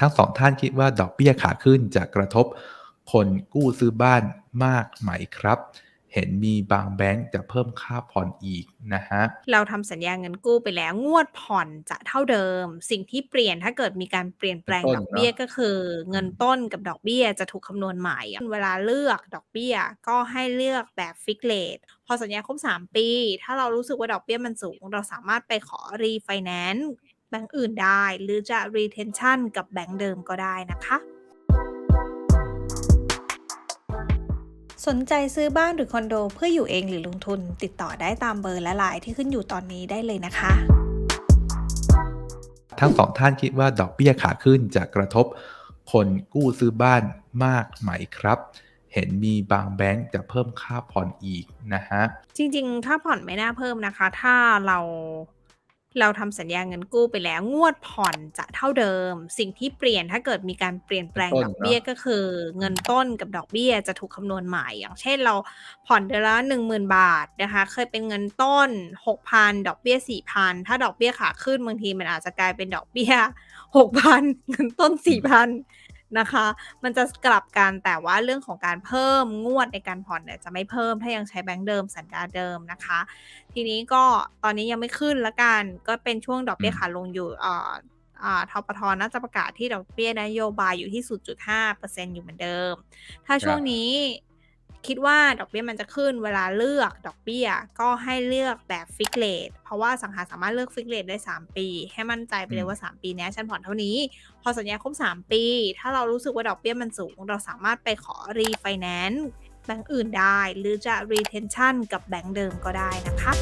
ทั้งสองท่านคิดว่าดอกเบี้ยขาขึ้นจะกระทบคนกู้ซื้อบ้านมากไหมครับ เห็นมีบางแบงก์จะเพิ่มค่าผ่อนอีกนะฮะ เราทำสัญญาเงินกู้ไปแล้วงวดผ่อนจะเท่าเดิม สิ่งที่เปลี่ยนถ้าเกิดมีการเปลี่ยนแปลงต้นดอกเบี้ยเนอะก็คือ เงินต้นกับดอกเบี้ยจะถูกคำนวณใหม่ เวลาเลือกดอกเบี้ยก็ให้เลือกแบบฟิกเ a ทพอสัญญาครบ 3 ปี ถ้าเรารู้สึกว่าดอกเบี้ยมันสูง เราสามารถไปขอรีไฟแนนซ์ แบงก์อื่นได้ หรือจะ retention กับแบงก์เดิมก็ได้นะคะ สนใจซื้อบ้านหรือคอนโดเพื่ออยู่เองหรือลงทุน ติดต่อได้ตามเบอร์และไลน์ที่ขึ้นอยู่ตอนนี้ได้เลยนะคะ ทั้งสองท่านคิดว่าดอกเบี้ยขาขึ้นจะกระทบคนกู้ซื้อบ้านมากไหมครับเห็นมีบางแบงก์จะเพิ่มค่าผ่อนอีกนะฮะ จริงๆถ้าผ่อนไม่น่าเพิ่มนะคะ ถ้าเรา เราทำสัญญาเงินกู้ไปแล้ว งวดผ่อนจะเท่าเดิม สิ่งที่เปลี่ยนถ้าเกิดมีการเปลี่ยนแปลงต้นดอกเบี้ยเนอะก็คือ เงินต้นกับดอกเบี้ยจะถูกคำนวณใหม่ อย่างเช่นเราผ่อนเดือนละ10,000บาทนะคะ เคยเป็นเงินต้น6,000ดอกเบี้ย4,000ถ้าดอกเบี้ยขาขึ้นบางทีมันอาจจะกลายเป็นดอกเบี้ย6,000เงินต้น4,000นะคะ มันจะกลับกันแต่ว่าเรื่องของการเพิ่มงวดในการผ่อนเนี่ยจะไม่เพิ่มถ้ายังใช้แบงก์เดิมสัญญาเดิมนะคะ ทีนี้ก็ตอนนี้ยังไม่ขึ้นละกันก็เป็นช่วงดอกเบี้ยอืมขาลงอยู่เอ่ออ่าทปทน่าจะประกาศที่ดอกเบี้ยนโยบายอยู่ที่ 0.5%อยู่เหมือนเดิม ถ้าคช่รัวงบนี้ คิดว่าดอกเบี้ยมันจะขึ้นเวลาเลือกดอกเบี้ยก็ให้เลือกแบบฟิกเ a ทเพราะว่าอสังหาสามารถเลือกฟิกเ a ทได้ 3 ปี ให้มั่นใจไปอืเลยมว่า 3 ปีเนี้ยฉันผ่อนเท่านี้ พอสัญญาครบ 3 ปี ถ้าเรารู้สึกว่าดอกเบี้ยมันสูง เราสามารถไปขอรีไฟแนนซ์แบงก์อื่นได้ หรือจะ retention กับแบงก์เดิมก็ได้นะคะ